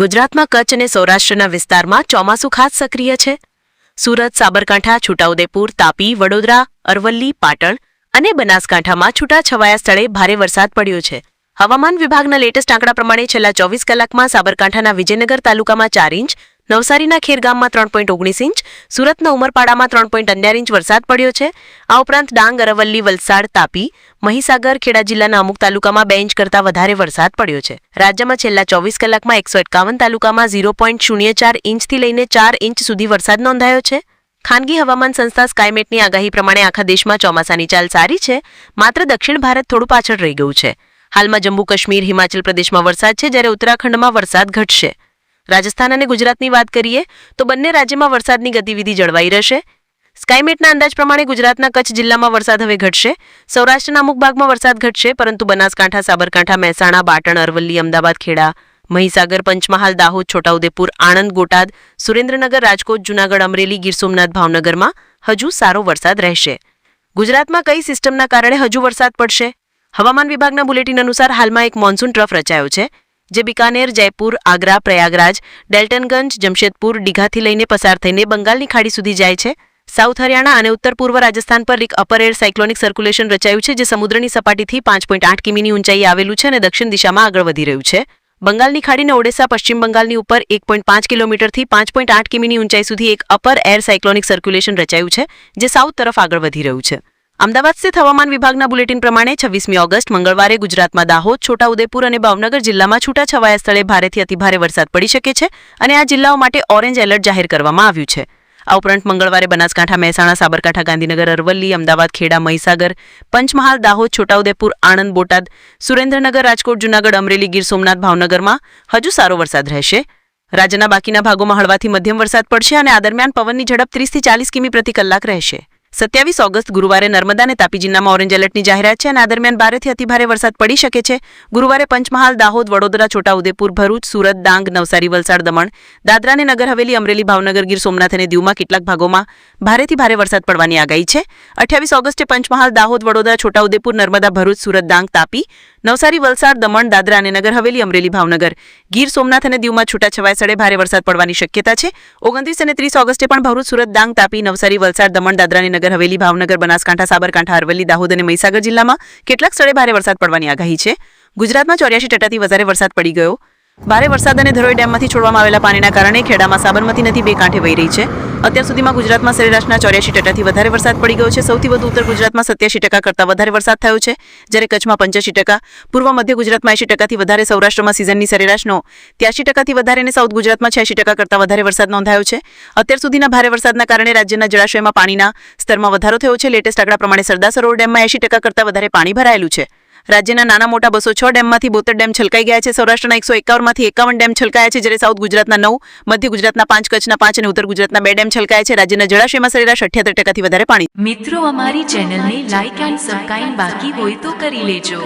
ગુજરાતમાં કચ્છ અને સૌરાષ્ટ્રના વિસ્તારમાં ચોમાસું ખાસ સક્રિય છે. સુરત, સાબરકાંઠા, છોટાઉદેપુર, તાપી, વડોદરા, અરવલ્લી, પાટણ અને બનાસકાંઠામાં છૂટાછવાયા સ્થળે ભારે વરસાદ પડ્યો છે. હવામાન વિભાગના લેટેસ્ટ આંકડા પ્રમાણે છેલ્લા ચોવીસ કલાકમાં સાબરકાંઠાના વિજયનગર તાલુકામાં ચાર ઇંચ નવસારીના ખેરગામમાં ત્રણ પોઈન્ટ ઓગણીસ ઇંચ, સુરતના ઉમરપાડામાં ત્રણ પોઈન્ટ અગિયાર ઇંચ વરસાદ પડ્યો છે. આ ઉપરાંત ડાંગ, અરવલ્લી, વલસાડ, તાપી, મહીસાગર, ખેડા જિલ્લાના અમુક તાલુકામાં બે ઇંચ કરતાં વધારે વરસાદ પડ્યો છે. રાજ્યમાં છેલ્લા ચોવીસ કલાકમાં એકસો એકાવન તાલુકામાં ઝીરો પોઈન્ટ શૂન્ય ચાર ઇંચથી લઈને ચાર ઇંચ સુધી વરસાદ નોંધાયો છે. ખાનગી હવામાન સંસ્થા સ્કાયમેટની આગાહી પ્રમાણે આખા દેશમાં ચોમાસાની ચાલ સારી છે, માત્ર દક્ષિણ ભારત થોડું પાછળ રહી ગયું છે. હાલમાં જમ્મુ કાશ્મીર હિમાચલ પ્રદેશમાં વરસાદ છે, જ્યારે ઉત્તરાખંડમાં વરસાદ ઘટશે. રાજસ્થાન અને ગુજરાતની વાત કરીએ, તો બંને રાજ્યમાં વરસાદની ગતિવિધિ જળવાઈ રહેશે. સ્કાયમેટના અંદાજ પ્રમાણે ગુજરાતના કચ્છ જિલ્લામાં વરસાદ હવે ઘટશે. સૌરાષ્ટ્રના અમુક ભાગમાં વરસાદ ઘટશે, પરંતુ બનાસકાંઠા, સાબરકાંઠા, મહેસાણા બાટણ અરવલ્લી, અમદાવાદ, ખેડા, મહીસાગર, પંચમહાલ, દાહોદ, છોટાઉદેપુર, આણંદ, બોટાદ, સુરેન્દ્રનગર, રાજકોટ, જૂનાગઢ, અમરેલી, ગીર સોમનાથ, ભાવનગરમાં હજુ સારો વરસાદ રહેશે. ગુજરાતમાં કઈ સિસ્ટમના કારણે હજુ વરસાદ પડશે? હવામાન વિભાગના બુલેટિન અનુસાર હાલમાં એક મોન્સૂન ટ્રફ રચાયો છે. જે બિકાનેર, જયપુર, આગ્રા, પ્રયાગરાજ, ડેલ્ટનગંજ, જમશેદપુર ડીઘાથી લઈને પસાર થઈને બંગાળની ખાડી સુધી જાય છે. સાઉથ હરિયાણા અને ઉત્તર પૂર્વ રાજસ્થાન પર એક અપર એર સાયક્લોનિક સર્ક્યુલેશન રચાયું છે, જે સમુદ્રની સપાટીથી પાંચ પોઈન્ટ આઠ કિમીની ઊંચાઈએ આવેલું છે અને દક્ષિણ દિશામાં આગળ વધી રહ્યું છે. બંગાળની ખાડીને ઓડિશા, પશ્ચિમ બંગાળની ઉપર એક પોઈન્ટ પાંચ કિલોમીટરથી પાંચ પોઈન્ટ આઠ કિમીની ઊંચાઈ સુધી એક અપર એર સાયક્લોનિક સર્ક્યુલેશન રચાયું છે, જે સાઉથ તરફ આગળ વધી રહ્યું છે. અમદાવાદ સ્થિત હવામાન વિભાગના બુલેટિન પ્રમાણે છવ્વીસમી ઓગસ્ટ, મંગળવારે ગુજરાતમાં દાહોદ, છોટાઉદેપુર અને ભાવનગર જિલ્લામાં છૂટાછવાયા સ્થળે ભારેથી અતિભારે વરસાદ પડી શકે છે અને આ જિલ્લાઓ માટે ઓરેન્જ એલર્ટ જાહેર કરવામાં આવ્યું છે. આ ઉપરાંત મંગળવારે બનાસકાંઠા, મહેસાણા, સાબરકાંઠા, ગાંધીનગર, અરવલ્લી, અમદાવાદ, ખેડા, મહીસાગર, પંચમહાલ, દાહોદ, છોટાઉદેપુર, આણંદ, બોટાદ, સુરેન્દ્રનગર, રાજકોટ, જૂનાગઢ, અમરેલી, ગીર સોમનાથ, ભાવનગરમાં હજુ સારો વરસાદ રહેશે. રાજ્યના બાકીના ભાગોમાં હળવાથી મધ્યમ વરસાદ પડશે અને આ દરમિયાન પવનની ઝડપ ત્રીસથી ચાલીસ કિમી પ્રતિ કલાક રહેશે. સત્યાવીસ ઓગસ્ટ ગુરુવારે નર્મદા અને તાપી જિલ્લામાં ઓરેન્જ એલર્ટની જાહેરાત છે અને આ દરમિયાન ભારેથી અતિભારે વરસાદ પડી શકે છે. ગુરુવારે પંચમહાલ, દાહોદ, વડોદરા, છોટાઉદેપુર, ભરૂચ, સુરત, ડાંગ, નવસારી, વલસાડ, દમણ દાદરા અને નગર, હવેલી, અમરેલી, ભાવનગર, ગીર સોમનાથ અને દીવમાં કેટલાક ભાગોમાં ભારેથી ભારે વરસાદ પડવાની આગાહી છે. અઠ્યાવીસ ઓગસ્ટે પંચમહાલ, દાહોદ, વડોદરા, છોટાઉદેપુર, નર્મદા, ભરૂચ, સુરત, ડાંગ, તાપી, નવસારી, વલસાડ, દમણ, દાદરા અને નગર, હવેલી, અમરેલી, ભાવનગર, ગીર સોમનાથ અને દીવમાં છૂટાછવાયા સ્થળે ભારે વરસાદ પડવાની શક્યતા છે. ઓગણત્રીસ અને ત્રીસ ઓગસ્ટે પણ ભરૂચ, સુરત, ડાંગ, તાપી, નવસારી, વલસાડ, દમણ, દાદરા અને નગર હવેલી, ભાવનગર, બનાસકાંઠા, સાબરકાંઠા, અરવલ્લી, દાહોદ અને મહીસાગર જિલ્લામાં કેટલાક સ્થળે ભારે વરસાદ પડવાની આગાહી છે. ગુજરાતમાં ચોર્યાસી ટકાથી વધારે વરસાદ પડી ગયો. ભારે વરસાદ અને ધરોઈ ડેમમાંથી છોડવામાં આવેલા પાણીના કારણે ખેડામાં સાબરમતી નદી બે કાંઠે વહી રહી છે. અત્યાર સુધીમાં ગુજરાતમાં સરેરાશના ચોર્યાસી ટકાથી વધારે વરસાદ પડી ગયો છે. સૌથી વધુ ઉત્તર ગુજરાતમાં સત્યાસી ટકા કરતાં વધારે વરસાદ થયો છે. જ્યારે કચ્છમાં પંચ્યાસી ટકા, પૂર્વ મધ્ય ગુજરાતમાં એંશી ટકાથી વધારે, સૌરાષ્ટ્રમાં સિઝનની સરેરાશનો ત્યાસી ટકાથી વધારે અને સાઉથ ગુજરાતમાં છ્યાસી ટકા કરતાં વધારે વરસાદ નોંધાયો છે. અત્યાર સુધીના ભારે વરસાદના કારણે રાજ્યના જળાશયમાં પાણીના સ્તરમાં વધારો થયો છે. લેટેસ્ટ આંકડા પ્રમાણે સરદાર સરોવર ડેમમાં એંશી ટકા કરતાં વધારે પાણી ભરાયેલું છે. રાજ્યના નાના મોટા બસો છ ડેમમાંથી બોતેર ડેમ છલકાઈ ગયા છે. સૌરાષ્ટ્રના એકસો એકાવનમાંથી એકાવન ડેમ છલકાયા છે, જ્યારે સાઉથ ગુજરાતના નવ, મધ્ય ગુજરાતના પાંચ, કચ્છના પાંચ અને ઉત્તર ગુજરાતના બે ડેમ છલકાયા છે. રાજ્યના જળાશયમાં સરેરાશ અઠ્યાત્તર ટકાથી વધારે પાણી. મિત્રો, અમારી ચેનલને લાઇક એન્ડ સબસ્ક્રાઇબ બાકી હોય તો કરી લેજો.